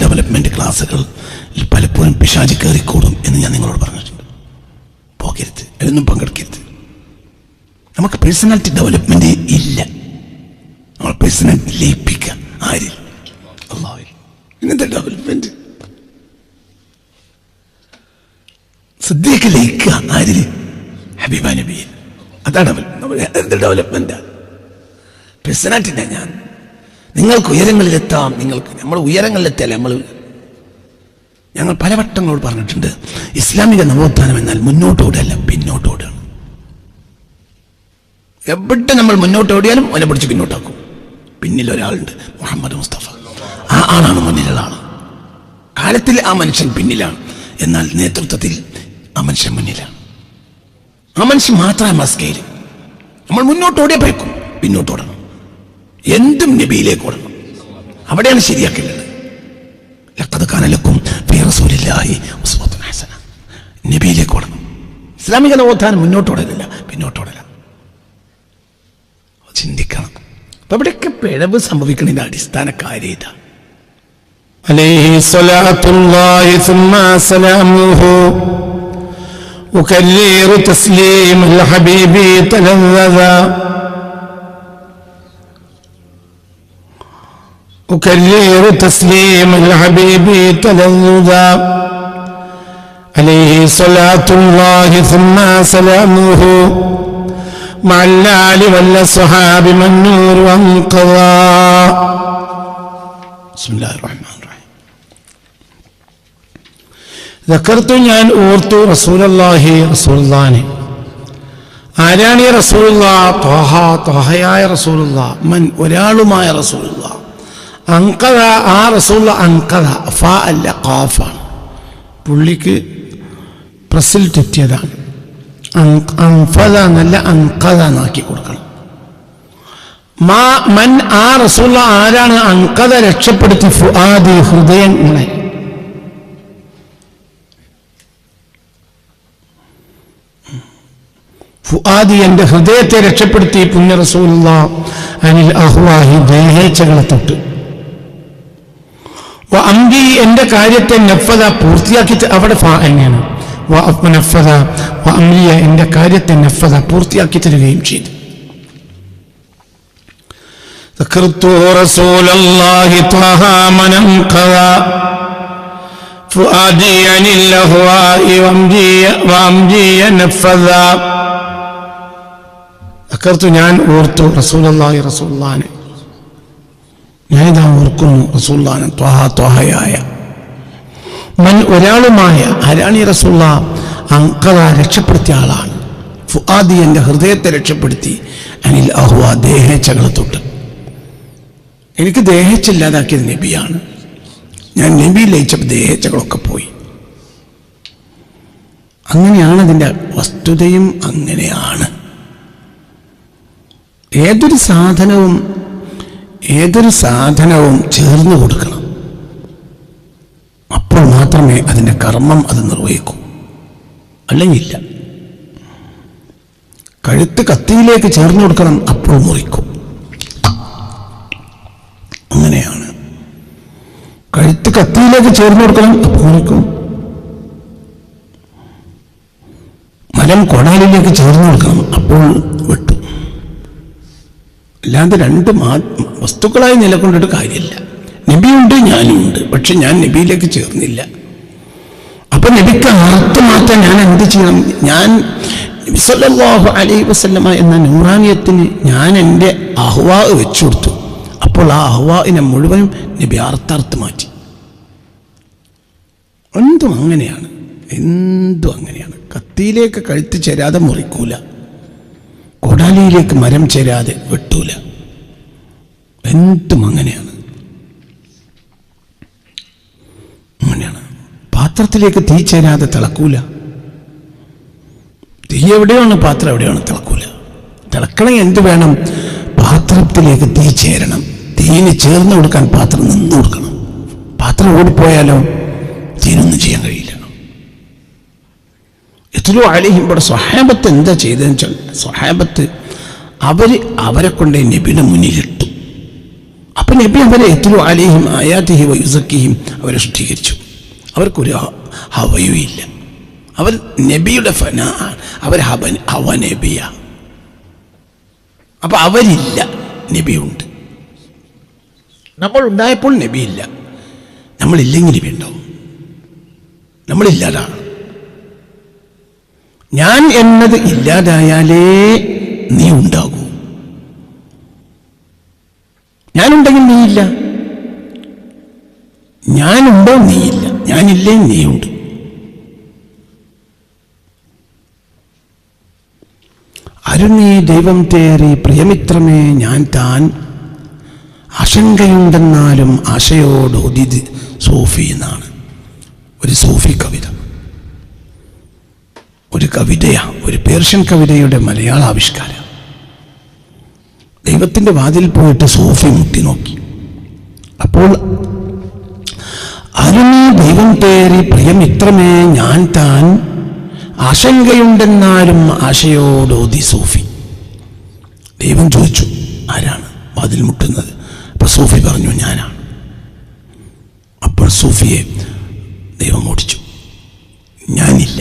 Development ക്ലാസ്സുകൾ പലപ്പോഴും പിശാചി കയറിക്കൂടും എന്ന് ഞാൻ നിങ്ങളോട് പറഞ്ഞിട്ടുണ്ട്. പോകരുത് അതിലൊന്നും പങ്കെടുക്കരുത്. നമുക്ക് പേഴ്സണാലിറ്റി ഡെവലപ്മെന്റ് ഇല്ല. നമ്മൾ പേഴ്സണാലിറ്റി ലയിപ്പിക്കുക. ആരിൽ? അള്ളാഹിൽ ഇന്നത്തെ ഡെവലപ്മെന്റ് ശ്രദ്ധയൊക്കെ ലയിക്കുക. ആരിൽ? ഹബീബ നബിയിൽ. അതാണ് ഡെവലപ്മെന്റ് പേഴ്സണാലിറ്റി ഞാൻ നിങ്ങൾക്ക് ഉയരങ്ങളിലെത്താം. നിങ്ങൾക്ക് നമ്മൾ ഉയരങ്ങളിലെത്തിയാലേ നമ്മൾ ഞങ്ങൾ പല വട്ടങ്ങളോട് പറഞ്ഞിട്ടുണ്ട് ഇസ്ലാമിക നവോത്ഥാനം എന്നാൽ മുന്നോട്ടോടല്ല പിന്നോട്ടോടാണ് എവിടെ നമ്മൾ മുന്നോട്ട് ഓടിയാലും അവനെ പിടിച്ച് പിന്നോട്ടാക്കും. പിന്നിൽ ഒരാളുണ്ട് മുഹമ്മദ് മുസ്തഫ. ആ ആളാണ് മുന്നിലുള്ള കാലത്തിൽ ആ മനുഷ്യൻ പിന്നിലാണ്. എന്നാൽ നേതൃത്വത്തിൽ ആ മനുഷ്യൻ മുന്നിലാണ്. ആ മനുഷ്യൻ മാത്രമേ മസ്കയിൽ നമ്മൾ മുന്നോട്ട് ഓടിയേ പിന്നോട്ടോടണം. എന്തും നബിയിലേക്ക് ഓടണം അവിടെയാണ് ശരിയാക്കേണ്ടത് ലഖദ് കാന ലക്കും ഫീ റസൂലില്ലാഹി ഉസ്വത്തുൻ ഹസന നബിയിലേക്ക് ഓടണം ഇസ്ലാമിക നവോത്ഥാനം മുന്നോട്ട് ഓടലില്ല പിന്നോട്ട് ഓടല ചിന്തിക്കണം അപ്പൊ ഇവിടെയൊക്കെ പിഴവ് സംഭവിക്കുന്നതിന്റെ അടിസ്ഥാന കാര്യം ഇതാ عليه صلاة الله ثم سلامه أكرر تسليم الحبيب تلذذا أكرر تسليم الحبيب تلذذا عليه صلاة الله ثم سلامه مع الآل والأصحاب من نور وانقضى ബിസ്മില്ലാഹിർ റഹ്മാനിർ റഹീം ദക്കർത്തു ഞാൻ ഓർത്തു റസൂലല്ലാഹി റസൂലുള്ളാനെ ആരാണ് ഈ റസൂലുള്ള ത്വഹ ത്വഹയായ റസൂലുള്ള മൻ ഒരാളുമായ റസൂലുള്ള അങ്കത ആ റസൂലുള്ള അങ്കത ഫ അല്ല കാഫാണ് പുള്ളിക്ക് പ്രസിൽ തെറ്റിയതാണ്. അങ്ഫദ എന്നല്ല അങ്കത എന്നാക്കി കൊടുക്കണം. മാ മൻ ആ റസൂലുള്ള ആരാണ് അങ്കഥ രക്ഷപ്പെടുത്തി ഫുആദി ഹൃദയങ്ങളെ ഫുആദി എന്റെ ഹൃദയത്തെ രക്ഷപ്പെടുത്തി പുണ്യ അനിൽ അഹ്വാഹി ദേഹേച്ഛകളെ തൊട്ട്. വ അംബി എന്റെ കാര്യത്തെ നഫത പൂർത്തിയാക്കി ത- അവിടെ ഫാ തന്നെയാണ് വ അഫ് നഫത വ അംലിയ എന്റെ കാര്യത്തെ നഫത പൂർത്തിയാക്കി തരികയും ചെയ്തു ذكرت رسول الله طه من انقضى فؤادي عن الأهواء وأمجي وأمجي نفذا ذكرت ഞാൻ ഓർത്തു റസൂലല്ലാഹി റസൂലുള്ളാഹിനെ ഞാനിതാ ഓർക്കുന്നു? റസൂള്ളാൻ ത്വാഹ ത്വാഹയായ. മൻ ഒരാളുമായ ഹരാണി റസൂള്ള അങ്കത രക്ഷപ്പെടുത്തിയ ആളാണ്. ഫുആദി എന്റെ ഹൃദയത്തെ രക്ഷപ്പെടുത്തി. അനിൽ അഹുവ ദേഹേച്ഛകളെ തൊട്ട് എനിക്ക് ദേഹച്ചില്ലാതാക്കിയത് നബിയാണ്. ഞാൻ നബി ലയിച്ചപ്പോൾ ദേഹേച്ഛകളൊക്കെ പോയി. അങ്ങനെയാണ് അതിന്റെ വസ്തുതയും അങ്ങനെയാണ്. ഏതൊരു സാധനവും ഏതൊരു സാധനവും ചേർന്ന് കൊടുക്കണം. അപ്പോൾ മാത്രമേ അതിന്റെ കർമ്മം അത് നിർവഹിക്കൂ. അല്ലെങ്കിൽ ഇല്ല കഴുത്ത് കത്തിയിലേക്ക് ചേർന്ന് കൊടുക്കണം അപ്പോൾ മുറിക്കും. അങ്ങനെയാണ്. കഴുത്ത് കത്തിയിലേക്ക് ചേർന്ന് കൊടുക്കണം അപ്പോൾ മുറിക്കും. മരം കൊടാലിലേക്ക് ചേർന്ന് കൊടുക്കണം അപ്പോൾ അല്ലാതെ രണ്ട് മാ വസ്തുക്കളായി നിലകൊണ്ടിട്ട് കാര്യമില്ല നബിയുണ്ട് ഞാനുമുണ്ട്. പക്ഷെ ഞാൻ നബിയിലേക്ക് ചേർന്നില്ല. അപ്പൊ നബിക്ക് മാറ്റാൻ ഞാൻ എന്ത് ചെയ്യണം? ഞാൻ നബി അലൈ വസ്ലമ എന്ന നൂറാനിയത്തിന് ഞാൻ എന്റെ അഹ്വാ വെച്ചു കൊടുത്തു. അപ്പോൾ ആ അഹ്വാനെ മുഴുവനും നബി അർത്ഥർത്ത് മാറ്റി. എന്തും അങ്ങനെയാണ്. എന്തും അങ്ങനെയാണ്. കത്തിയിലേക്ക് കഴുത്ത് ചേരാതെ മുറിക്കൂല. കൊടാലിയിലേക്ക് മരം ചേരാതെ വെട്ടൂല. എന്തും അങ്ങനെയാണ്. അങ്ങനെയാണ്. പാത്രത്തിലേക്ക് തീ ചേരാതെ തിളക്കൂല. തീ എവിടെയാണ്? പാത്രം എവിടെയാണ്? തിളക്കൂല. തിളക്കണമെങ്കിൽ എന്ത് വേണം? പാത്രത്തിലേക്ക് തീ ചേരണം. തീന് ചേർന്ന് കൊടുക്കാൻ പാത്രം നിന്ന് കൊടുക്കണം. പാത്രം ഓടിപ്പോയാലോ? തീനൊന്നും ചെയ്യാൻ കഴിയില്ല. എത്രയോ അലിഹിം ഇവിടെ സ്വഹാബത്ത് എന്താ ചെയ്തതെന്ന് വെച്ചാൽ സ്വഹാബത്ത് അവർ അവരെ കൊണ്ട് നബിയുടെ മുന്നിലിട്ടു അപ്പൊ നബി അവരെ എത്തിലു അലിഹിം ആയാത്തിഹി വയുസക്കിഹിം അവരെ ശുദ്ധീകരിച്ചു. അവർക്കൊരു ഹവയുമില്ല അവർ നബിയുടെ ഫന അവർ ഹവ ഹവ നബിയ. അപ്പൊ അവരില്ല നബിയുണ്ട്. നമ്മൾ ഉണ്ടായപ്പോൾ നബിയില്ല. നമ്മളില്ലെങ്കിൽ നബി ഉണ്ടാവും നമ്മളില്ലാതാണ്. ഞാൻ എന്നത് ഇല്ലാതായാലേ നീ ഉണ്ടാകൂ. ഞാനുണ്ടെങ്കിൽ നീയില്ല. ഞാനുണ്ടോ നീയില്ല. ഞാനില്ലേ നീയുണ്ട്. അരുണീ ദൈവം തേറി പ്രിയമിത്രമേ ഞാൻ താൻ ആശങ്കയുണ്ടെന്നാലും ആശയോട് ഉദിത് സൂഫി എന്നാണ് ഒരു സൂഫി കവിത. ഒരു കവിതയാണ് ഒരു പേർഷ്യൻ കവിതയുടെ മലയാള ആവിഷ്കാരം. ദൈവത്തിന്റെ വാതിൽ പോയിട്ട് സോഫി മുട്ടി നോക്കി. അപ്പോൾ അരുണി ദൈവം തേറി പ്രിയം ഇത്രമേ ഞാൻ താൻ ആശങ്കയുണ്ടെന്നാലും ആശയോടോതി സൂഫി. ദൈവം ചോദിച്ചു ആരാണ് വാതിൽ മുട്ടുന്നത്? അപ്പൊ സൂഫി പറഞ്ഞു ഞാനാണ്. അപ്പോൾ സൂഫിയെ ദൈവം ഓടിച്ചു ഞാനില്ല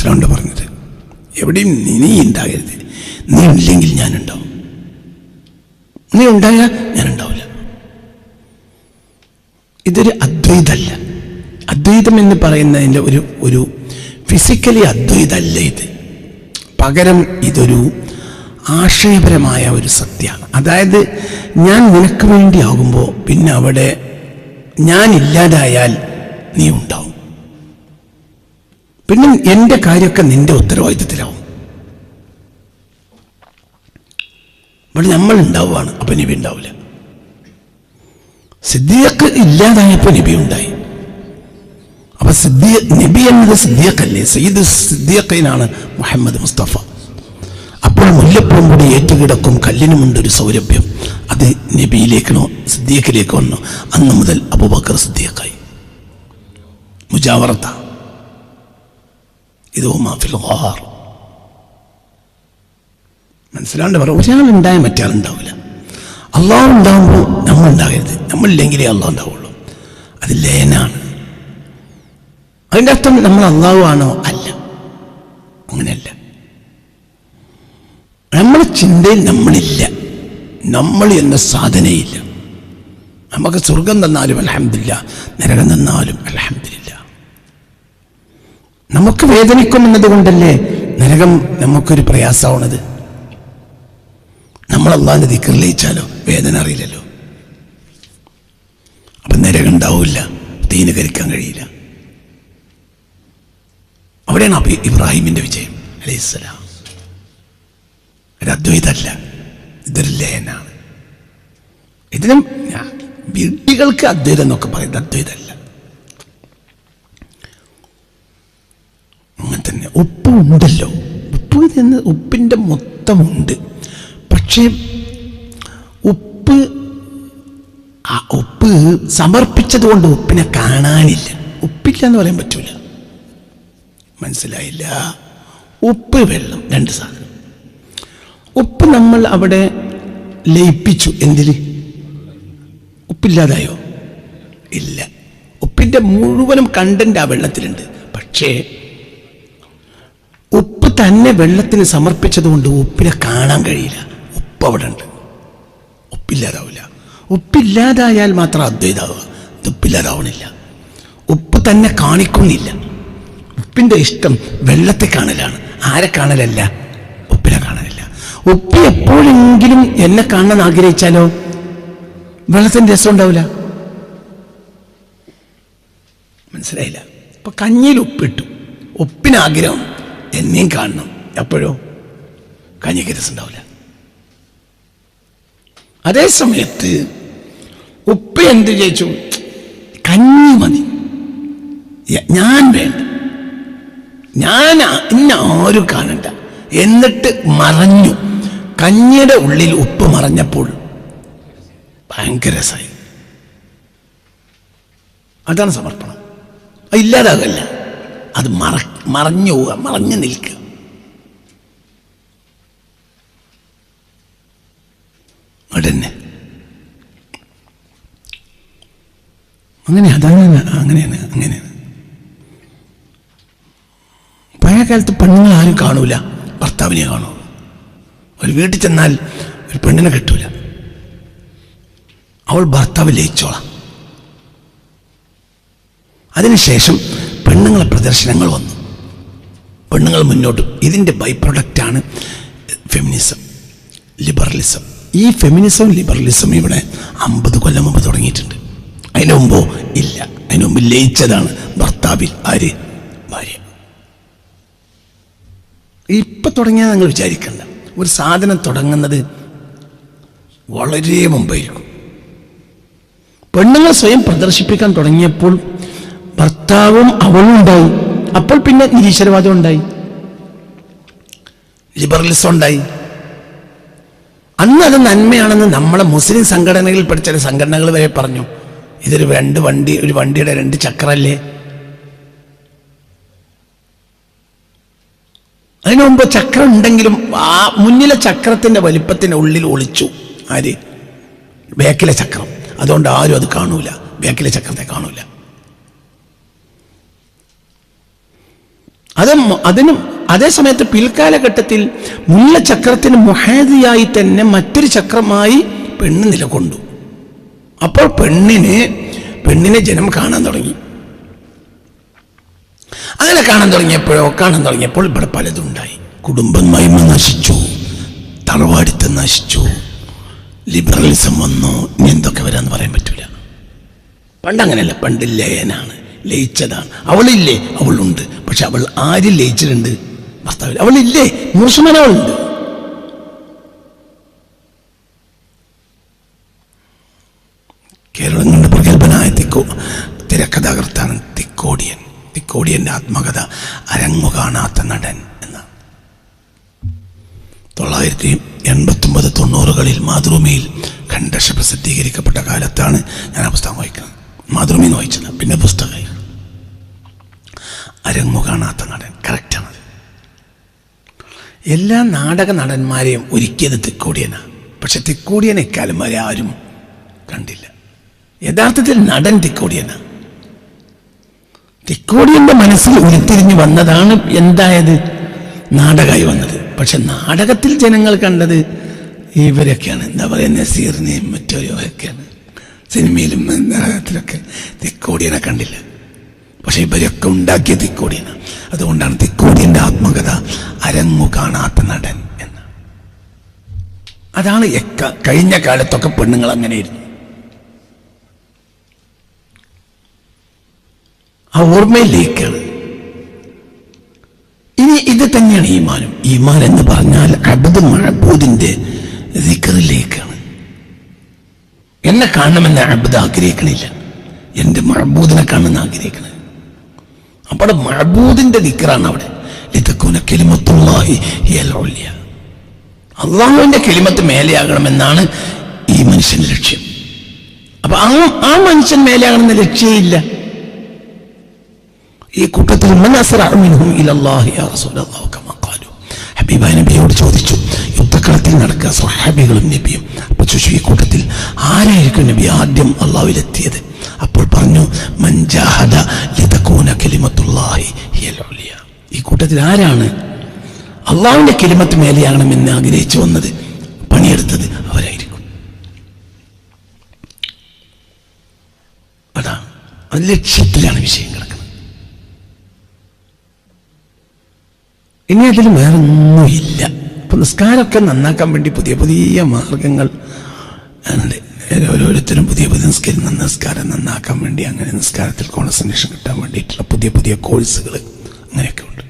മനസ്സിലാണ്ട് പറഞ്ഞത്. എവിടെയും നീ ഉണ്ടാകരുത്. നീ ഇല്ലെങ്കിൽ ഞാനുണ്ടാവും. നീ ഉണ്ടായാൽ ഞാനുണ്ടാവില്ല. ഇതൊരു അദ്വൈതല്ല. അദ്വൈതം എന്ന് പറയുന്നതിന്റെ ഒരു ഒരു ഫിസിക്കലി അദ്വൈതല്ല ഇത്. പകരം ഇതൊരു ആശയപരമായ ഒരു സത്യമാണ് അതായത് ഞാൻ നിനക്ക് വേണ്ടിയാകുമ്പോൾ പിന്നെ അവിടെ ഞാൻ ഇല്ലാതായാൽ നീ ഉണ്ടാവും. പിന്നെ എന്റെ കാര്യമൊക്കെ നിന്റെ ഉത്തരവാദിത്തത്തിലാവും. ഇവിടെ നമ്മൾ ഉണ്ടാവുകയാണ് അപ്പൊ നബി ഉണ്ടാവില്ല സിദ്ദീഖ് ഇല്ലാതായപ്പോ നബി ഉണ്ടായി. അപ്പൊ സിദ്ദീഖ് നബി എന്നത് സിദ്ദീഖല്ലേ? സയ്യിദ് സിദ്ദീഖിനാണ് മുഹമ്മദ് മുസ്തഫ. അപ്പോൾ മുല്ലപ്പുറം കൂടി ഏറ്റുകിടക്കും കല്ലിനുമുണ്ട് ഒരു സൗരഭ്യം. അത് നബിയിലേക്കണോ സിദ്ദീഖിലേക്ക് വന്നു. അന്ന് മുതൽ അബൂബക്കർ സിദ്ദീഖായി. മുജാവറത്ത. ഇതോ മാഫിൽ ഹാർ മനസ്സിലാണ്ട് പറ ഒരാളുണ്ടായ മറ്റാളുണ്ടാവില്ല അള്ളാഹ് ഉണ്ടാകുമ്പോൾ നമ്മൾ ഉണ്ടാകരുത് നമ്മളില്ലെങ്കിലേ അള്ളാഹ് ഉണ്ടാവുള്ളൂ. അത് ലേനാണ് അതിന്റെ അർത്ഥം നമ്മൾ അള്ളാഹുവാണോ അല്ല. അങ്ങനെയല്ല. നമ്മുടെ ചിന്തയിൽ നമ്മളില്ല. നമ്മൾ എന്ന സാധനയില്ല. നമുക്ക് സ്വർഗം തന്നാലും അലഹമില്ല നരകം തന്നാലും അലഹമില്ല നമുക്ക് വേദനിക്കും എന്നതുകൊണ്ടല്ലേ നരകം നമുക്കൊരു പ്രയാസമാണത്? നമ്മൾ അള്ളാന്റെ ദിക്കറിലയിച്ചാലോ വേദന അറിയില്ലല്ലോ. അപ്പൊ നരകം ഉണ്ടാവില്ല. തീന് കരിക്കാൻ കഴിയില്ല. അവിടെയാണ് അബി ഇബ്രാഹിമിന്റെ വിജയം. അലൈഹിസ്സലാം ഒരു അദ്വൈതല്ല ഇതൊരു ലയനാണ്. ഇതിനും വീട്ടികൾക്ക് അദ്വൈതം എന്നൊക്കെ പറയുന്നത് അദ്വൈതമല്ല അങ്ങനെ തന്നെ. ഉപ്പ് ഉണ്ടല്ലോ. ഉപ്പ് എന്ന് ഉപ്പിന്റെ മൊത്തമുണ്ട്. പക്ഷേ ഉപ്പ് ആ ഉപ്പ് സമർപ്പിച്ചത് കൊണ്ട് ഉപ്പിനെ കാണാനില്ല. ഉപ്പില്ല എന്ന് പറയാൻ പറ്റൂല. മനസ്സിലായില്ല? ഉപ്പ് വെള്ളം രണ്ട് സാധനം. ഉപ്പ് നമ്മൾ അവിടെ ലയിപ്പിച്ചു. എന്തിൽ ഉപ്പില്ലാതായോ? ഇല്ല. ഉപ്പിന്റെ മുഴുവനും കണ്ടന്റ് ആ വെള്ളത്തിലുണ്ട്. പക്ഷേ തന്നെ വെള്ളത്തിന് സമർപ്പിച്ചതുകൊണ്ട് ഉപ്പിനെ കാണാൻ കഴിയില്ല. ഉപ്പ് അവിടെ ഉണ്ട്. ഉപ്പില്ലാതാവില്ല. ഉപ്പില്ലാതായാൽ മാത്രം അദ്വൈതാവുക. ഉപ്പില്ലാതാവണില്ല. ഉപ്പ് തന്നെ കാണിക്കുന്നില്ല. ഉപ്പിന്റെ ഇഷ്ടം വെള്ളത്തെ കാണലാണ്. ആരെ കാണലല്ല? ഉപ്പിനെ കാണലില്ല. ഉപ്പ് എപ്പോഴെങ്കിലും എന്നെ കാണാൻ ആഗ്രഹിച്ചാലോ? വെള്ളത്തിന്റെ രസം ഉണ്ടാവില്ല മനസ്സിലായില്ല. അപ്പൊ കഞ്ഞിയിൽ ഉപ്പിട്ടു. ഉപ്പിന് ആഗ്രഹം. എന്നെയും കാണണം. എപ്പോഴോ കഞ്ഞിക്ക് രസം ഉണ്ടാവില്ല അതേ സമയത്ത് ഉപ്പ് എന്ത് ചോദിച്ചു? കഞ്ഞി മതി. ഞാൻ വേണ്ട. ഞാൻ ഇന്ന ആരും കാണണ്ട. എന്നിട്ട് മറഞ്ഞു. കഞ്ഞിയുടെ ഉള്ളിൽ ഉപ്പ് മറഞ്ഞപ്പോൾ ഭയങ്കര രസമായി അതാണ് സമർപ്പണം. അത് ഇല്ലാതാകല്ല. അത് മറ മറഞ്ഞു പോവുക മറഞ്ഞു നിൽക്കുക. ഉടനെ അങ്ങനെ അതാണ് അങ്ങനെയാണ് അങ്ങനെയാണ്. പഴയ കാലത്ത് പെണ്ണുങ്ങൾ ആരും കാണൂല ഭർത്താവിനെ കാണൂ. ഒരു വീട്ടിൽ ചെന്നാൽ ഒരു പെണ്ണിനെ കിട്ടൂല. അവൾ ഭർത്താവ് ലയിച്ചോളാം. അതിനുശേഷം പെണ്ണുങ്ങളെ പ്രദർശനങ്ങൾ വന്നു. പെണ്ണുങ്ങൾ മുന്നോട്ട്. ഇതിന്റെ ബൈ പ്രൊഡക്റ്റാണ് ഫെമിനിസം ലിബറലിസം ഈ ഫെമിനിസം ലിബറലിസം ഇവിടെ അമ്പത് കൊല്ലം മുമ്പ് തുടങ്ങിയിട്ടുണ്ട്. അതിനു മുമ്പോ ഇല്ല. അതിനു മുമ്പ് ലയിച്ചതാണ് ഭർത്താവിൽ ആര്? ഭാര്യ. ഇപ്പൊ തുടങ്ങിയാൽ നിങ്ങൾ വിചാരിക്കണ്ട. ഒരു സാധനം തുടങ്ങുന്നത് വളരെ മുമ്പായിരിക്കും. പെണ്ണുങ്ങൾ സ്വയം പ്രദർശിപ്പിക്കാൻ തുടങ്ങിയപ്പോൾ ഭർത്താവും അവളും ഉണ്ടായി അപ്പോൾ പിന്നെ നിരീശ്വരവാദം ഉണ്ടായി. ലിബറലിസം ഉണ്ടായി അന്ന് അത് നന്മയാണെന്ന് നമ്മളെ മുസ്ലിം സംഘടനകളിൽ പഠിച്ച ചില സംഘടനകൾ വരെ പറഞ്ഞു. ഇതൊരു രണ്ട് വണ്ടി ഒരു വണ്ടിയുടെ രണ്ട് ചക്രല്ലേ? അതിനു മുമ്പ് ചക്രം ഉണ്ടെങ്കിലും ആ മുന്നിലെ ചക്രത്തിന്റെ വലിപ്പത്തിന്റെ ഉള്ളിൽ ഒളിച്ചു. ആര്? ബേക്കിലെ ചക്രം. അതുകൊണ്ട് ആരും അത് കാണൂല. ബേക്കിലെ ചക്രത്തെ കാണൂല. അത് അതിനും അതേ സമയത്ത് പിൽക്കാലഘട്ടത്തിൽ മുല്ല ചക്രത്തിന് മുഹാദിയായി തന്നെ മറ്റൊരു ചക്രമായി പെണ്ണ് നിലകൊണ്ടു. അപ്പോൾ പെണ്ണിന് പെണ്ണിനെ ജനം കാണാൻ തുടങ്ങി. അങ്ങനെ കാണാൻ തുടങ്ങിയപ്പോഴോ കാണാൻ തുടങ്ങിയപ്പോൾ ഇവിടെ പലതും ഉണ്ടായി. കുടുംബം മൈമ നശിച്ചു. തറവാടിത്തം നശിച്ചു. ലിബറലിസം വന്നു. ഇനി എന്തൊക്കെ വരാന്ന് പറയാൻ പറ്റൂല. പണ്ട് അങ്ങനെയല്ല. പണ്ട് ലയനാണ്. ലയിച്ചതാണ്. അവളില്ലേ? അവളുണ്ട്. പക്ഷെ അവൾ ആര് ലയിച്ചിട്ടുണ്ട്? ഭർത്താവിൽ. അവളില്ലേ? അവളുണ്ട് കേരളം കൊണ്ട് പ്രഗത്ഭനായ തിക്കോ തിരക്കഥാകൃത്താണ് തിക്കോടിയൻ. തിക്കോടിയന്റെ ആത്മകഥ അരങ്ങു കാണാത്ത നടൻ എന്ന തൊള്ളായിരത്തി എൺപത്തൊമ്പത് തൊണ്ണൂറുകളിൽ മാതൃഭൂമിയിൽ ഖണ്ഡശ പ്രസിദ്ധീകരിക്കപ്പെട്ട കാലത്താണ് ഞാൻ ആ പുസ്തകം വായിക്കുന്നത്. മാതൃഭൂമിന്ന് വായിച്ചത് പിന്നെ പുസ്തകമായി അരങ്ങു കാണാത്ത നടൻ. കറക്റ്റാണത് എല്ലാ നാടക നടന്മാരെയും ഒരുക്കിയത് തിക്കോടിയനാണ് പക്ഷെ തിക്കോടിയനെ ഇക്കാലം വരെ ആരും കണ്ടില്ല. യഥാർത്ഥത്തിൽ നടൻ തിക്കോടിയനാണ് തിക്കോടിയന്റെ മനസ്സിൽ ഉരുത്തിരിഞ്ഞു വന്നതാണ് എന്തായത്? നാടകമായി വന്നത്. പക്ഷെ നാടകത്തിൽ ജനങ്ങൾ കണ്ടത് ഇവരൊക്കെയാണ്. എന്താ പറയുക നസീറിനെയും മറ്റൊരുവരൊക്കെയാണ് സിനിമയിലും നാടകത്തിലൊക്കെ തിക്കോടിയനെ കണ്ടില്ല. പക്ഷെ ഇവരൊക്കെ ഉണ്ടാക്കിയ തിക്കോടിയാണ്. അതുകൊണ്ടാണ് തിക്കോടിയന്റെ ആത്മകഥ അരങ്ങു കാണാത്ത നടൻ എന്ന്. അതാണ് കഴിഞ്ഞ കാലത്തൊക്കെ പെണ്ണുങ്ങൾ അങ്ങനെയായിരുന്നു ആ ഓർമ്മയിലേക്കാണ്. ഇനി ഇത് തന്നെയാണ് ഈമാനും. ഈമാൻ എന്ന് പറഞ്ഞാൽ അബദ് മഹബൂദിന്റെ ദിക്കറിലേക്കാണ് എന്നെ കാണണമെന്ന് അബദ് ആഗ്രഹിക്കണില്ല. എന്റെ മഹബൂദിനെ കാണുമെന്ന് ആഗ്രഹിക്കണത് അവിടെ മഹബൂദിന്റെ ദിക്കറാണ് അവിടെ. അള്ളാഹുവിന്റെ കെളിമത്ത് മേലെയാകണമെന്നാണ് ഈ മനുഷ്യന്റെ ലക്ഷ്യം. അപ്പൊ ആ ആ മനുഷ്യൻ മേലെയാകണമെന്ന ലക്ഷ്യമില്ല ഈ കൂട്ടത്തിൽ ഹബീബായ നബിയോട് ചോദിച്ചു യുദ്ധക്കളത്തിൽ നടക്കുക സ്വഹാബികളും നബിയും. അപ്പൊ ചോദിച്ചു ഈ കൂട്ടത്തിൽ ആരായിരിക്കും നബി ആദ്യം അള്ളാഹുവിലെത്തിയത്? അപ്പോൾ പറഞ്ഞു ലിതകൂന കലിമത്തുല്ലാഹി ഈ കൂട്ടത്തിൽ ആരാണ് അള്ളാഹുവിന്റെ കെലിമത്ത് മേലെയാകണമെന്ന് ആഗ്രഹിച്ചു വന്നത്? പണിയെടുത്തത് അവരായിരിക്കും. അതാ അത് ലക്ഷ്യത്തിലാണ് വിഷയം കിടക്കുന്നത്. ഇനി അതിൽ വേറൊന്നുമില്ല. നിസ്കാരമൊക്കെ നന്നാക്കാൻ വേണ്ടി പുതിയ പുതിയ മാർഗങ്ങൾ ഉണ്ട് ഓരോരുത്തരും പുതിയ പുതിയ നിസ്കാരം നിസ്കാരം നന്നാക്കാൻ വേണ്ടി അങ്ങനെ നിസ്കാരത്തിൽ കോൺസെൻട്രേഷൻ കിട്ടാൻ വേണ്ടിയിട്ടുള്ള പുതിയ പുതിയ കോഴ്സുകൾ അങ്ങനെയൊക്കെ ഉണ്ട്.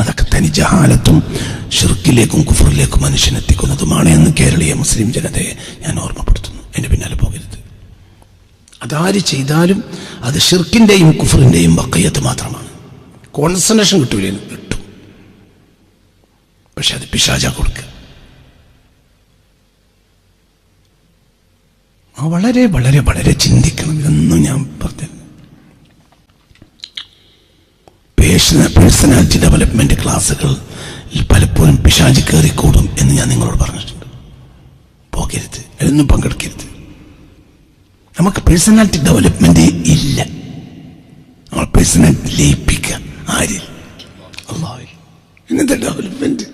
അതൊക്കെ തനി ജഹാലത്തും ഷിർക്കിലേക്കും കുഫറിലേക്കും മനുഷ്യനെത്തിക്കുന്നതുമാണ് എന്ന് കേരളീയ മുസ്ലിം ജനതയെ ഞാൻ ഓർമ്മപ്പെടുത്തുന്നു. എന്റെ പിന്നാലെ പോകരുത്. അതാര് ചെയ്താലും അത് ഷിർക്കിന്റെയും കുഫറിന്റെയും വക്കയ്യത്ത് മാത്രമാണ്. കോൺസെൻട്രേഷൻ കിട്ടൂലെന്ന് കിട്ടും. പക്ഷെ അത് പിശാച കൊടുക്കുക. വളരെ വളരെ വളരെ ചിന്തിക്കണം. ഇതൊന്നും ഞാൻ പറഞ്ഞു പേഴ്സണാലിറ്റി ഡെവലപ്മെന്റ് ക്ലാസ്സുകൾ പലപ്പോഴും പിശാചി കയറിക്കൂടും എന്ന് ഞാൻ നിങ്ങളോട് പറഞ്ഞിട്ടുണ്ട്. പോകരുത്. അതൊന്നും പങ്കെടുക്കരുത്. നമുക്ക് പേഴ്സണാലിറ്റി ഡെവലപ്മെന്റ് ഇല്ല. നമ്മൾ പേഴ്സണാലിറ്റി ലയിപ്പിക്കുക. ആരിൽ? അള്ളാഹിൽ. ഇന്നത്തെ ഡെവലപ്മെന്റ്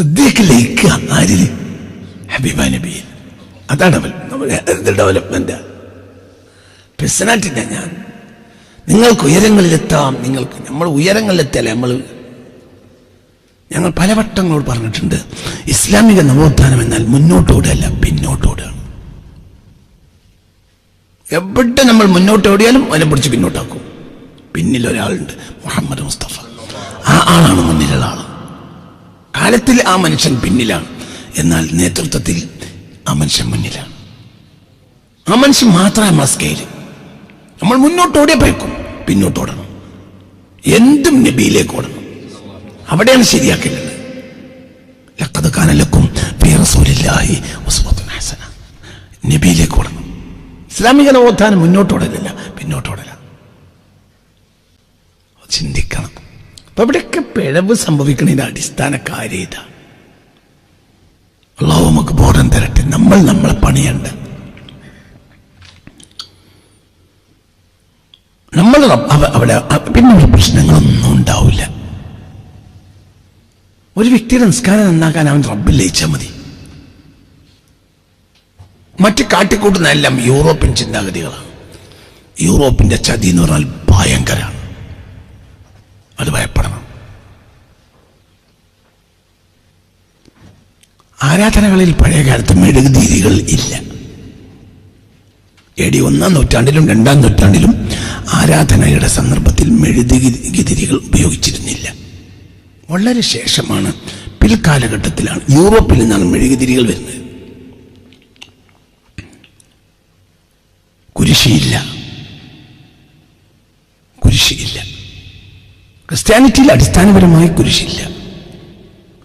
ലയിക്കുക ആരിൽ ഹബീബ നബിയിൽ അതാണ് ഡെവലപ്മെന്റ് പേഴ്സണാലിറ്റി ഞാൻ. നിങ്ങൾക്ക് ഉയരങ്ങളിലെത്താം നിങ്ങൾക്ക് നമ്മൾ ഉയരങ്ങളിലെത്തല്ലേ നമ്മൾ ഞങ്ങൾ പല വട്ടങ്ങളോട് പറഞ്ഞിട്ടുണ്ട് ഇസ്ലാമിക നവോത്ഥാനം എന്നാൽ മുന്നോട്ടോടല്ല പിന്നോട്ടോടാണ് എവിടെ നമ്മൾ മുന്നോട്ട് ഓടിയാലും അതിനെ പിടിച്ച് പിന്നോട്ടാക്കും. പിന്നിൽ ഒരാളുണ്ട് മുഹമ്മദ് മുസ്തഫ. ആ ആളാണ് മുന്നിലുള്ള ആൾ കാലത്തിൽ ആ മനുഷ്യൻ പിന്നിലാണ്. എന്നാൽ നേതൃത്വത്തിൽ ആ മനുഷ്യൻ മുന്നിലാണ്. ആ മനുഷ്യൻ മാത്രമേ നമ്മളെ നമ്മൾ മുന്നോട്ടോടെ പോയിക്കും പിന്നോട്ടോടണം എന്തും നബിയിലേക്ക് ഓടണം. അവിടെയാണ് ശരിയാക്കേണ്ടത്. ലക്കത് കാനലക്കും ഹസന. നബിയിലേക്ക് ഓടണം. ഇസ്ലാമിക നവോത്ഥാനം മുന്നോട്ടോടലല്ല പിന്നോട്ടോടല ചിന്തിക്കണം. അപ്പൊ ഇവിടെയൊക്കെ പിഴവ് സംഭവിക്കുന്നതിന്റെ അടിസ്ഥാന കാര്യം ഇതാ. നമുക്ക് ബോധം തരട്ടെ. നമ്മൾ നമ്മളെ പണിയണ്ട. നമ്മൾ അവിടെ പിന്നെ ഒരു പ്രശ്നങ്ങളൊന്നും ഉണ്ടാവില്ല. ഒരു വ്യക്തിയുടെ നിസ്കാരം നന്നാക്കാൻ അവൻ റബ്ബിൽ ലയിച്ചാൽ മതി. മറ്റ് കാട്ടിക്കൂട്ടുന്ന എല്ലാം യൂറോപ്യൻ ചിന്താഗതികളാണ്. യൂറോപ്പിന്റെ ചതി എന്ന് പറഞ്ഞാൽ ഭയങ്കരമാണ് അത് ഭയപ്പെടണം ആരാധനകളിൽ പഴയ കാലത്ത് മെഴുകുതിരികൾ ഇല്ല. എ ഡി ഒന്നാം നൂറ്റാണ്ടിലും രണ്ടാം നൂറ്റാണ്ടിലും ആരാധനയുടെ സന്ദർഭത്തിൽ മെഴുകുതിരികൾ ഉപയോഗിച്ചിരുന്നില്ല. വളരെ ശേഷമാണ് പിൽക്കാലഘട്ടത്തിലാണ് യൂറോപ്പിൽ നിന്നാണ് മെഴുകുതിരികൾ വരുന്നത്. കുരിശിയില്ല. കുരിശിയില്ല. ക്രിസ്ത്യാനിറ്റിയിൽ അടിസ്ഥാനപരമായി കുരിശില്ല.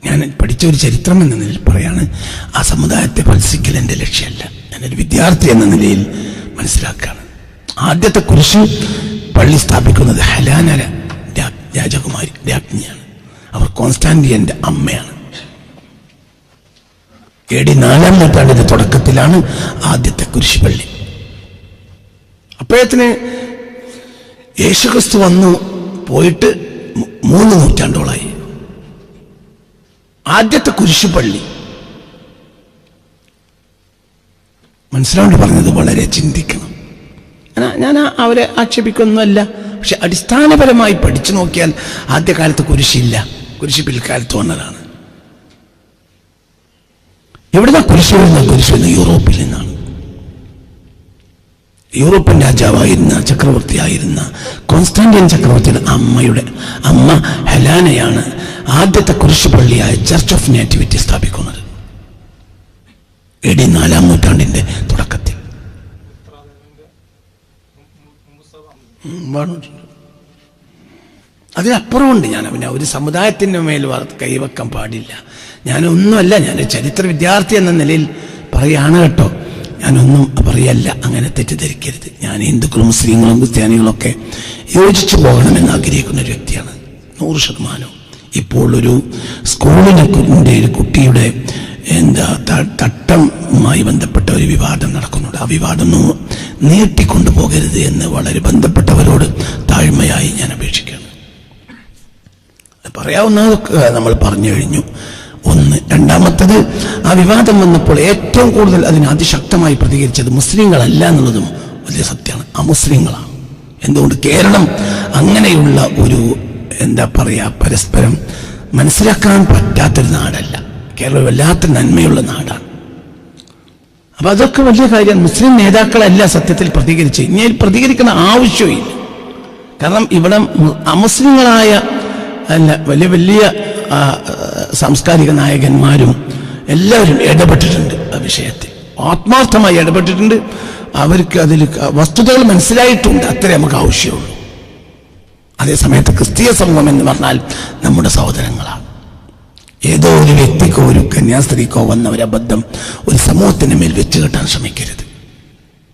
ഞാൻ പഠിച്ച ഒരു ചരിത്രം എന്ന നിലയിൽ പറയാണ് ആ സമുദായത്തെ ഫലസിക്കൽ എന്റെ ലക്ഷ്യമല്ല. ഞാനൊരു വിദ്യാർത്ഥി എന്ന നിലയിൽ മനസ്സിലാക്കുകയാണ്. ആദ്യത്തെ കുരിശ് പള്ളി സ്ഥാപിക്കുന്നത് ഹലാനര രാജകുമാരി രാജ്ഞിയാണ്. അവർ കോൺസ്റ്റാന്റിയന്റെ അമ്മയാണ്. എ ഡി നാലാം നൂറ്റാണ്ടിന്റെ തുടക്കത്തിലാണ് ആദ്യത്തെ കുരിശ് പള്ളി. അപ്പോഴത്തിന് യേശുക്രിസ്തു വന്നു പോയിട്ട് മൂന്ന് നൂറ്റാണ്ടോളായി. ആദ്യത്തെ കുരിശുപള്ളി. മനസ്സിലാണ്ട് പറഞ്ഞത് വളരെ ചിന്തിക്കണം. ഞാൻ അവരെ ആക്ഷേപിക്കൊന്നുമല്ല. പക്ഷെ അടിസ്ഥാനപരമായി പഠിച്ചു നോക്കിയാൽ ആദ്യകാലത്ത് കുരിശില്ല. കുരിശ് പിൽക്കാലത്ത് വന്നതാണ്. എവിടുന്ന കുരിശ് വരുന്ന കുരിശ് വരുന്ന യൂറോപ്പിൽ നിന്നാണ്. യൂറോപ്യൻ രാജാവായിരുന്ന ചക്രവർത്തിയായിരുന്ന കോൺസ്റ്റാന്റിയൻ ചക്രവർത്തിയുടെ അമ്മയുടെ അമ്മ ഹെലാനയാണ് ആദ്യത്തെ കുരിശുപള്ളിയായ ചർച്ച് ഓഫ് നേറ്റിവിറ്റി സ്ഥാപിക്കുന്നത് എ ഡി നാലാം നൂറ്റാണ്ടിന്റെ തുടക്കത്തിൽ. അതിനപ്പുറമുണ്ട് ഞാൻ. അവനെ ഒരു സമുദായത്തിന്റെ മേൽ കൈവക്കാൻ പാടില്ല. ഞാനൊന്നുമല്ല ഞാൻ ചരിത്ര വിദ്യാർത്ഥി എന്ന നിലയിൽ പറയാണ് കേട്ടോ. ഞാനൊന്നും പറയല്ല അങ്ങനെ തെറ്റിദ്ധരിക്കരുത്. ഞാൻ ഹിന്ദുക്കളും മുസ്ലിങ്ങളും ക്രിസ്ത്യാനികളും ഒക്കെ യോജിച്ചു പോകണമെന്ന് ആഗ്രഹിക്കുന്ന ഒരു വ്യക്തിയാണ്. നൂറ് ശതമാനവും ഇപ്പോൾ ഒരു സ്കൂളിന്റെ ഒരു കുട്ടിയുടെ എന്താ തട്ടമായി ബന്ധപ്പെട്ട ഒരു വിവാദം നടക്കുന്നുണ്ട്. ആ വിവാദം നീട്ടിക്കൊണ്ടു പോകരുത് എന്ന് വളരെ ബന്ധപ്പെട്ടവരോട് താഴ്മയായി ഞാൻ അപേക്ഷിക്കുകയാണ്. പറയാവുന്നതൊക്കെ നമ്മൾ പറഞ്ഞു കഴിഞ്ഞു. ഒന്ന്. രണ്ടാമത്തത് ആ വിവാദം വന്നപ്പോൾ ഏറ്റവും കൂടുതൽ അതിന് അതിശക്തമായി പ്രതികരിച്ചത് മുസ്ലിങ്ങളല്ല എന്നുള്ളതും വലിയ സത്യമാണ്. ആ അമുസ്ലിങ്ങളാണ്. എന്തുകൊണ്ട്? കേരളം അങ്ങനെയുള്ള ഒരു എന്താ പറയുക പരസ്പരം മനസ്സിലാക്കാൻ പറ്റാത്തൊരു നാടല്ല. കേരളം വല്ലാത്ത നന്മയുള്ള നാടാണ്. അപ്പൊ അതൊക്കെ വലിയ കാര്യം. മുസ്ലിം നേതാക്കളല്ല സത്യത്തിൽ പ്രതികരിച്ച് ഇനി പ്രതികരിക്കുന്ന ആവശ്യമില്ല. കാരണം ഇവിടെ അമുസ്ലിങ്ങളായ അല്ല വലിയ വലിയ സാംസ്കാരിക നായകന്മാരും എല്ലാവരും ഇടപെട്ടിട്ടുണ്ട് ആ വിഷയത്തിൽ. ആത്മാർത്ഥമായി ഇടപെട്ടിട്ടുണ്ട്. അവർക്ക് അതിൽ വസ്തുതകൾ മനസ്സിലായിട്ടുണ്ട്. അത്രേ നമുക്ക് ആവശ്യമുള്ളൂ. അതേസമയത്ത് ക്രിസ്തീയ സമൂഹം എന്ന് പറഞ്ഞാൽ നമ്മുടെ സഹോദരങ്ങളാണ്. ഏതോ ഒരു വ്യക്തിക്കോ ഒരു കന്യാസ്ത്രീക്കോ വന്ന ഒരു അബദ്ധം ഒരു സമൂഹത്തിന് മേൽ വെച്ച് കെട്ടാൻ ശ്രമിക്കരുത്.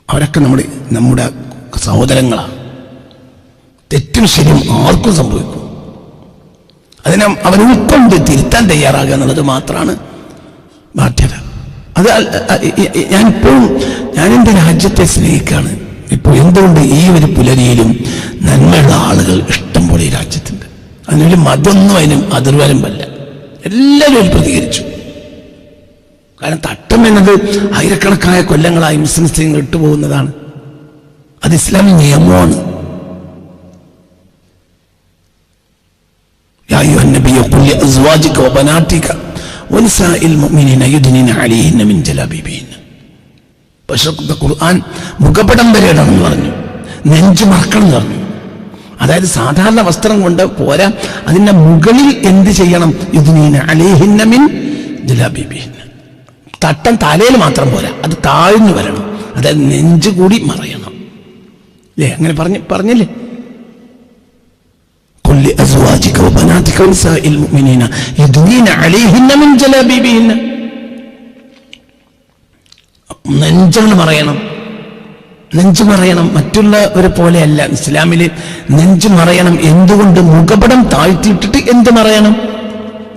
അവരൊക്കെ നമ്മുടെ നമ്മുടെ സഹോദരങ്ങളാണ്. തെറ്റും ശരിയും ആർക്കും സംഭവിക്കും അതിനെ അവൻ ഉൾക്കൊണ്ട് തിരുത്താൻ തയ്യാറാകുക എന്നുള്ളത് മാത്രമാണ് ബാധ്യത. അത് ഞാനിപ്പോഴും ഞാൻ രാജ്യത്തെ സ്നേഹിക്കുകയാണ്. ഇപ്പോൾ എന്തുകൊണ്ട് ഈ ഒരു പുലരിയിലും നന്മയുള്ള ആളുകൾ ഇഷ്ടം പോലെ ഈ രാജ്യത്തുണ്ട്? അതിനൊരു മതമൊന്നും അതിനും അതിർവരമ്പല്ല. എല്ലാവരും പ്രതികരിച്ചു. കാരണം തട്ടം എന്നത് ആയിരക്കണക്കായ കൊല്ലങ്ങളായി മുസ്ലിം സ്ത്രീകൾ ഇട്ടുപോകുന്നതാണ്. അത് ഇസ്ലാമിക് നിയമമാണ്. أيها النبي قل لأزواجك وبناتك ونساء المؤمنين يدنين عليهن من جلابيبهن പരിശുദ്ധ ഖുർആൻ മുഖപടം വരെ ഇടണമെന്ന് പറഞ്ഞു നെഞ്ചു മറക്കണം എന്ന് പറഞ്ഞു അതായത് സാധാരണ വസ്ത്രം കൊണ്ട് പോരാ അതിന്റെ മുകളിൽ എന്ത് ചെയ്യണം യുദ്നീന അലേഹിന്ന മിൻ ജലാബിബിഹിന്ന തട്ടം തലയിൽ മാത്രം പോരാ അത് താഴ്ന്നു വരണം അതായത് നെഞ്ചു കൂടി മറയണം അല്ലേ അങ്ങനെ പറഞ്ഞ് പറഞ്ഞില്ലേ قل لأزواجك وبناتك ونساء المؤمنين يدنين عليهن من جلابيبهن നെഞ്ചാണ് മറയണം നെഞ്ചു മറയണം മറ്റുള്ളവരെ പോലെയല്ല ഇസ്ലാമില് നെഞ്ചു മറയണം എന്തുകൊണ്ട് മുഖപടം താഴ്ത്തിയിട്ടിട്ട് എന്ത് മറയണം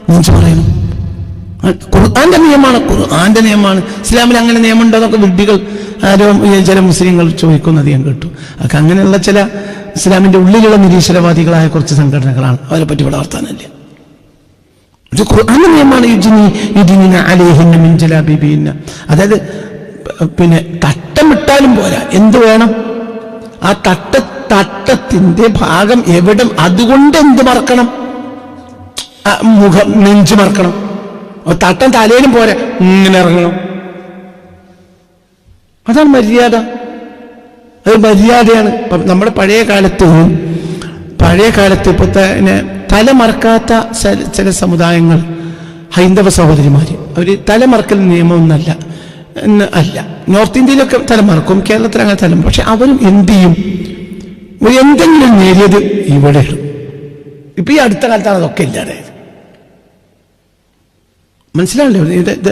നെഞ്ചു മറയണം ആ, ഖുർആന്റെ നിയമമാണ് ഖുർആന്റെ നിയമമാണ് ഇസ്ലാമിൽ അങ്ങനെ നിയമമുണ്ടോ എന്നൊക്കെ വിഡ്ഢികൾ ആരോ ഈ ചില മുസ്ലിങ്ങൾ ചോദിക്കുന്നത് ഞാൻ കേട്ടു അതൊക്കെ അങ്ങനെയുള്ള ചില ഇസ്ലാമിന്റെ ഉള്ളിലുള്ള നിരീശ്വരവാദികളായ കുറച്ച് സംഘടനകളാണ്. അവരെ പറ്റി ഇവിടെ ജലാബിബിന്ന. അതായത് പിന്നെ തട്ടമിട്ടാലും പോരാ. എന്ത് വേണം? ആ തട്ട തട്ടത്തിന്റെ ഭാഗം എവിടെ? അതുകൊണ്ട് എന്ത് മറക്കണം? മുഖം നെഞ്ചു മറക്കണം. തട്ടം തലയിലും പോരാ. ഇങ്ങനെ ഇറങ്ങണം. അതാണ് മര്യാദ. അത് മര്യാദയാണ്. നമ്മുടെ പഴയ കാലത്ത് പഴയ കാലത്ത് ഇപ്പോഴത്തെ തല മറക്കാത്ത ചില- സമുദായങ്ങൾ ഹൈന്ദവ സഹോദരിമാര്. തല തലമറക്കൽ നിയമമൊന്നല്ല. അല്ല. നോർത്ത് ഇന്ത്യയിലൊക്കെ തലമറക്കും കേരളത്തിൽ അങ്ങനെ തലം പക്ഷെ അവരും എന്ത് ചെയ്യും? എന്തെങ്കിലും നേടിയത് ഇവിടെ ഇപ്പൊ ഈ അടുത്ത കാലത്താണ് അതൊക്കെ ഇല്ലാതെ മനസ്സിലാവില്ലേ ഇത്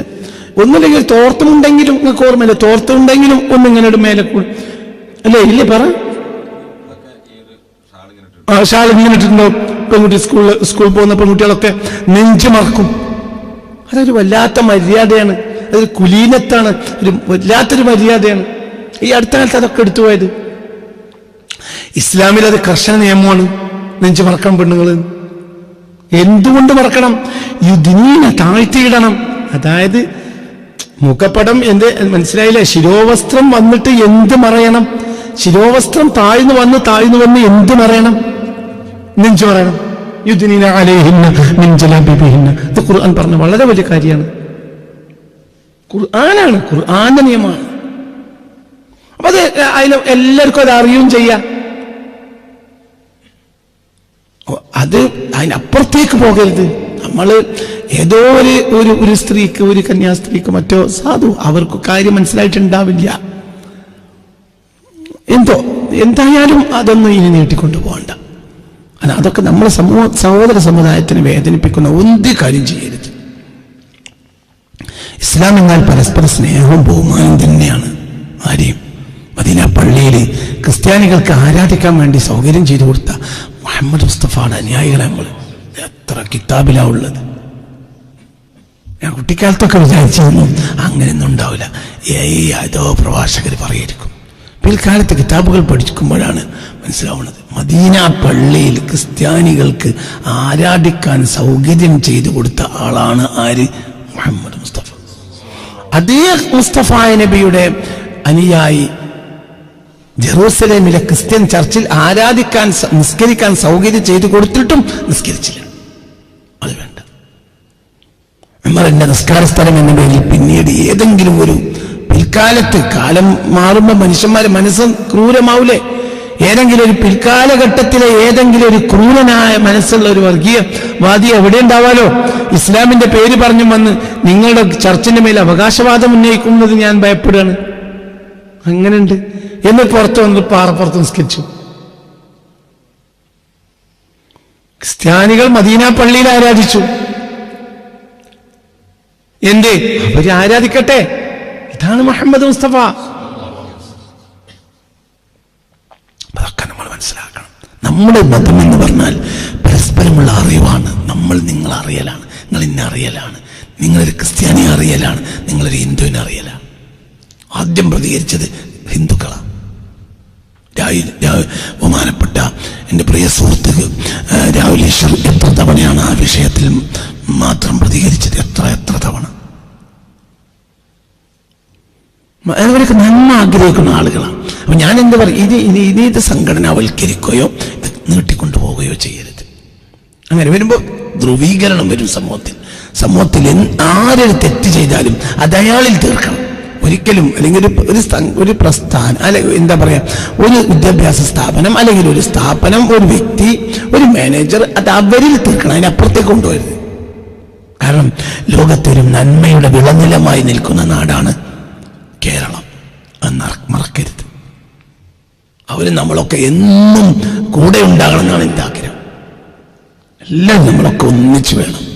ഒന്നുമില്ലെങ്കിൽ തോർത്തുമുണ്ടെങ്കിലും നിങ്ങൾക്ക് ഓർമ്മയില്ല? തോർത്തുണ്ടെങ്കിലും ഒന്നിങ്ങനെ ഒരു മേലെ അല്ലേ ഇല്ലേ പറ. ആ ഷാൾ ഇങ്ങനെ ഇട്ടിട്ടുണ്ടാവും പെൺകുട്ടി സ്കൂളിൽ സ്കൂളിൽ പോകുന്ന പെൺകുട്ടികളൊക്കെ നെഞ്ചു മറക്കും. അതൊരു വല്ലാത്ത മര്യാദയാണ്. അതൊരു കുലീനത്താണ്. ഒരു വല്ലാത്തൊരു മര്യാദയാണ്. ഈ അടുത്ത കാലത്ത് അതൊക്കെ എടുത്തു പോയത്. ഇസ്ലാമിൽ അത് കർശന നിയമമാണ്. നെഞ്ചു മറക്കണം പെണ്ണുങ്ങൾ. എന്തുകൊണ്ട് മറക്കണം? യുദ്നീന താഴ്ത്തിയിടണം. അതായത് മുഖപ്പടം എന്ത് മനസ്സിലായില്ലേ? ശിരോവസ്ത്രം വന്നിട്ട് എന്ത് മറയണം? ശിരോവസ്ത്രം താഴ്ന്നു വന്ന് താഴ്ന്നു വന്ന് എന്ത് പറയണം നെഞ്ചു പറയണം ഖുർആൻ പറഞ്ഞ വളരെ വലിയ കാര്യമാണ്. ഖുർആനാണ് ഖുർആന്റെ നിയമമാണ് അപ്പൊ അത് അതിന് എല്ലാവർക്കും അത് അറിയുകയും ചെയ്യാം. അത് അതിനപ്പുറത്തേക്ക് പോകരുത്. നമ്മൾ ഏതോ ഒരു ഒരു സ്ത്രീക്ക് ഒരു കന്യാസ്ത്രീക്ക് മറ്റോ സാധു അവർക്ക് കാര്യം മനസ്സിലായിട്ടുണ്ടാവില്ല. എന്തോ എന്തായാലും അതൊന്നും ഇനി നീട്ടിക്കൊണ്ടു പോകണ്ട. അല്ല അതൊക്കെ നമ്മളെ സമൂഹ സഹോദര സമുദായത്തിന് വേദനിപ്പിക്കുന്ന ഒന്തി കാര്യം ചെയ്യരുത്. ഇസ്ലാം എന്നാൽ പരസ്പര സ്നേഹവും ബഹുമാനം തന്നെയാണ് ആരെയും. മദീന പള്ളിയിൽ ക്രിസ്ത്യാനികൾക്ക് ആരാധിക്കാൻ വേണ്ടി സൗകര്യം ചെയ്തു കൊടുത്ത മുഹമ്മദ് മുസ്തഫാണ് അനുയായികളെ നമ്മൾ എത്ര കിതാബിലാ ഉള്ളത്. ഞാൻ കുട്ടിക്കാലത്തൊക്കെ വിചാരിച്ചിരുന്നു അങ്ങനെയൊന്നും ഉണ്ടാവില്ല. ഏയ് അതോ പ്രഭാഷകർ പറയായിരിക്കും പിൽക്കാലത്ത് കിതാബുകൾ പഠിക്കുമ്പോഴാണ് മനസ്സിലാവുന്നത്. മദീന പള്ളിയിൽ ക്രിസ്ത്യാനികൾക്ക് ആരാധിക്കാൻ സൗകര്യം ചെയ്തു കൊടുത്ത ആളാണ് ആര്? മുഹമ്മദ് മുസ്തഫ. അതേ മുസ്തഫ നബിയുടെ അനുയായി ജെറൂസലേമിലെ ക്രിസ്ത്യൻ ചർച്ചിൽ ആരാധിക്കാൻ നിസ്കരിക്കാൻ സൗകര്യം ചെയ്തു കൊടുത്തിട്ടും നിസ്കരിച്ചില്ല. അത് വേണ്ട. ഉമറിന്റെ നിസ്കാര സ്ഥലം എന്ന പേരിൽ പിന്നീട് ഏതെങ്കിലും ഒരു പിൽക്കാലത്ത് കാലം മാറുമ്പോൾ മനുഷ്യന്മാരെ മനസ്സ് ക്രൂരമാവൂലേ? ഏതെങ്കിലും ഒരു പിൽക്കാലഘട്ടത്തിലെ ഏതെങ്കിലും ഒരു ക്രൂരനായ മനസ്സുള്ള ഒരു വർഗീയ വാദി എവിടെ ഉണ്ടാവാലോ? ഇസ്ലാമിന്റെ പേര് പറഞ്ഞു വന്ന് നിങ്ങളുടെ ചർച്ചിന്റെ മേൽ അവകാശവാദം ഉന്നയിക്കുന്നത് ഞാൻ ഭയപ്പെടുകയാണ്. അങ്ങനെയുണ്ട്. എന്ന് പുറത്ത് വന്ന് പാറപ്പുറത്ത് നിസ്കരിച്ചു. ക്രിസ്ത്യാനികൾ മദീന പള്ളിയിൽ ആരാധിച്ചു. എന്തേ? അവർ ആരാധിക്കട്ടെ? ഇതാണ് മുഹമ്മദ് മുസ്തഫ. അതൊക്കെ നമ്മൾ മനസ്സിലാക്കണം. നമ്മുടെ മതം എന്ന് പറഞ്ഞാൽ പരസ്പര പരസ്പരമുള്ള അറിവാണ്. നമ്മൾ നിങ്ങൾ അറിയലാണ്. നിങ്ങൾ ഇന്ന അറിയലാണ്. നിങ്ങളൊരു ക്രിസ്ത്യാനി അറിയലാണ്. നിങ്ങളൊരു ഹിന്ദുവിനെ അറിയലാണ്. ആദ്യം പ്രതികരിച്ചത് ഹിന്ദുക്കളാണ്. ബഹുമാനപ്പെട്ട എന്റെ പ്രിയ സുഹൃത്ത് രാഹുൽ എത്ര തവണയാണ് ആ വിഷയത്തിൽ മാത്രം പ്രതികരിച്ചത്? എത്ര എത്ര തവണ മ- അവരൊക്കെ നന്മ ആഗ്രഹിക്കുന്ന ആളുകളാണ്. അപ്പം ഞാൻ എന്താ പറയുക ഇത് ഇത് ഇനി ഇത് സംഘടനാവൽക്കരിക്കുകയോ ഇത് നീട്ടിക്കൊണ്ടുപോവുകയോ ചെയ്യരുത്. അങ്ങനെ വരുമ്പോൾ ധ്രുവീകരണം വരും സമൂഹത്തിൽ. സമൂഹത്തിൽ ആരൊരു തെറ്റ് ചെയ്താലും അത് അയാളിൽ തീർക്കണം. ഒരിക്കലും അല്ലെങ്കിൽ ഒരു ഒരു പ്രസ്ഥാനം അല്ലെ എന്താ പറയുക ഒരു വിദ്യാഭ്യാസ സ്ഥാപനം അല്ലെങ്കിൽ ഒരു സ്ഥാപനം ഒരു വ്യക്തി ഒരു മാനേജർ അത് അവരിൽ തീർക്കണം അതിനപ്പുറത്തേക്ക് കൊണ്ടുവരുത് കാരണം ലോകത്തൊരു നന്മയുടെ വിളനിലമായി നിൽക്കുന്ന നാടാണ് കേരളം മറക്കരുത്. അവർ നമ്മളൊക്കെ എന്നും കൂടെ ഉണ്ടാകണം എന്നാണ് എന്റെ ആഗ്രഹം. എല്ലാം നമ്മളൊക്കെ ഒന്നിച്ചു വേണം.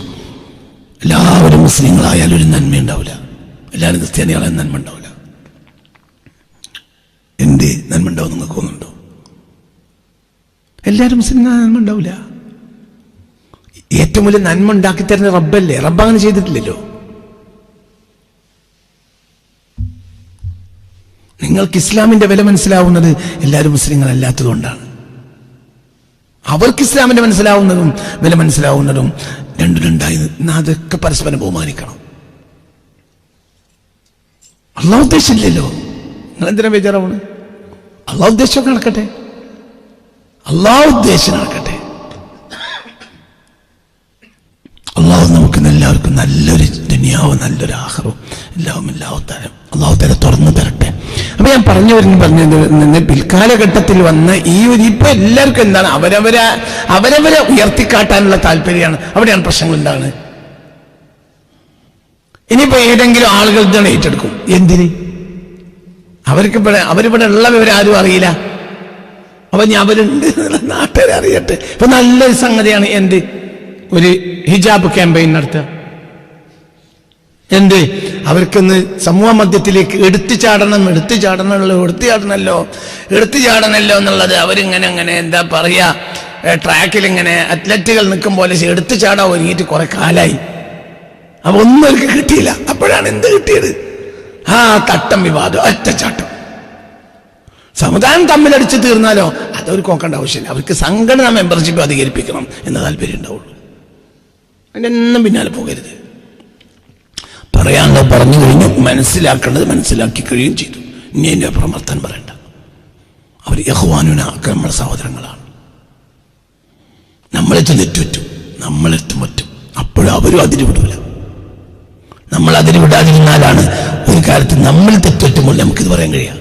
എല്ലാവരും മുസ്ലിങ്ങളായാലും ഒരു നന്മ ഉണ്ടാവില്ല. എല്ലാവരും ക്രിസ്ത്യാനികളായാലും നന്മ ഉണ്ടാവില്ല. എന്ത് നന്മ ഉണ്ടാവും നിങ്ങൾക്ക് തോന്നുന്നുണ്ടോ? എല്ലാവരും മുസ്ലിങ്ങളായ നന്മ ഉണ്ടാവില്ല. ഏറ്റവും വലിയ നന്മ ഉണ്ടാക്കി തരുന്ന റബ്ബല്ലേ? റബ്ബ് അങ്ങനെ ചെയ്തിട്ടില്ലല്ലോ. നിങ്ങൾക്ക് ഇസ്ലാമിന്റെ വില മനസ്സിലാവുന്നത് എല്ലാവരും മുസ്ലിങ്ങളല്ലാത്തതുകൊണ്ടാണ്. അവർക്ക് ഇസ്ലാമിന്റെ മനസ്സിലാവുന്നതും വില മനസ്സിലാവുന്നതും രണ്ടു രണ്ടായി അതൊക്കെ പരസ്പരം ബഹുമാനിക്കണം. അള്ളാഹ് ഉദ്ദേശമില്ലല്ലോ നിങ്ങൾ എന്തിനാ ബേജാറാവണ്? അള്ളാഹ് ഉദ്ദേശമൊക്കെ നടക്കട്ടെ. അള്ളാഹ് ഉദ്ദേശം നടക്കട്ടെ. അള്ളാഹു എല്ലാവർക്കും നല്ലൊരു ദുനിയാവ് നല്ലൊരു ആഹറും എല്ലാവും എല്ലാവരും തരം. അള്ളാഹു തല തുറന്നു തരട്ടെ. അപ്പൊ ഞാൻ പറഞ്ഞു വരുന്നു പറഞ്ഞു പിൽക്കാലഘട്ടത്തിൽ വന്ന ഈ ഒരു ഇപ്പൊ എല്ലാവർക്കും എന്താണ്? അവരവരെ അവരവരെ ഉയർത്തിക്കാട്ടാനുള്ള താല്പര്യമാണ്. അവിടെയാണ് പ്രശ്നങ്ങൾ ഉണ്ടാകുന്നത് ഇനിയിപ്പോ ഏതെങ്കിലും ആളുകൾ ഇതാണ് ഏറ്റെടുക്കും. എന്തിന്? അവർക്ക് ഇവിടെ അവരിവിടെ ഉള്ള വിവരം ആരും അറിയില്ല. അപ്പൊ ഞാൻ അവരുണ്ട് നാട്ടുകാരെ അറിയട്ടെ. ഇപ്പൊ നല്ലൊരു സംഗതിയാണ് എന്ത്? ഒരു ഹിജാബ് ക്യാമ്പയിൻ നടത്തുക. എന്ത്? അവർക്കൊന്ന് സമൂഹ മധ്യത്തിലേക്ക് എടുത്തു ചാടണം എടുത്തു ചാടണമല്ലോ എടുത്തു ചാടണമല്ലോ എടുത്തു ചാടണമല്ലോ എന്നുള്ളത് അവരിങ്ങനെ അങ്ങനെ എന്താ പറയാ ട്രാക്കിൽ ഇങ്ങനെ അത്ലറ്റുകൾ നിൽക്കും പോലെ എടുത്തു ചാടാൻ ഒരുങ്ങിയിട്ട് കുറെ കാലായി. അപ്പൊ ഒന്നും അവർക്ക് കിട്ടിയില്ല. അപ്പോഴാണ് എന്ത് കിട്ടിയത്? ആ തട്ടം വിവാദം ഒറ്റച്ചാട്ടം സമുദായം തമ്മിലടിച്ച് തീർന്നാലോ? അതവർക്ക് നോക്കേണ്ട ആവശ്യമില്ല. അവർക്ക് സംഘടന മെമ്പർഷിപ്പ് അധികരിപ്പിക്കണം എന്ന താല്പര്യം ഉണ്ടാവുള്ളൂ. അതിന്റെ എന്നും പിന്നാലെ പോകരുത്. പറയാനുള്ളത് പറഞ്ഞു കഴിഞ്ഞു. മനസ്സിലാക്കേണ്ടത് മനസ്സിലാക്കി കഴിയുകയും ചെയ്തു. ഇനി എന്റെ അപ്പുറം പറയണ്ട. അവർ യഹ്വാനുന നമ്മുടെ സഹോദരങ്ങളാണ്. നമ്മളെത്ത് തെറ്റുപറ്റും നമ്മളെത്തും പറ്റും അപ്പോഴും അവരും അതിന് വിടൂല നമ്മൾ അതിന് വിടാതിരുന്നാലാണ് ഒരു കാര്യത്തിൽ നമ്മൾ തെറ്റുപറ്റുമ്പോൾ നമുക്കിത് പറയാൻ കഴിയാം.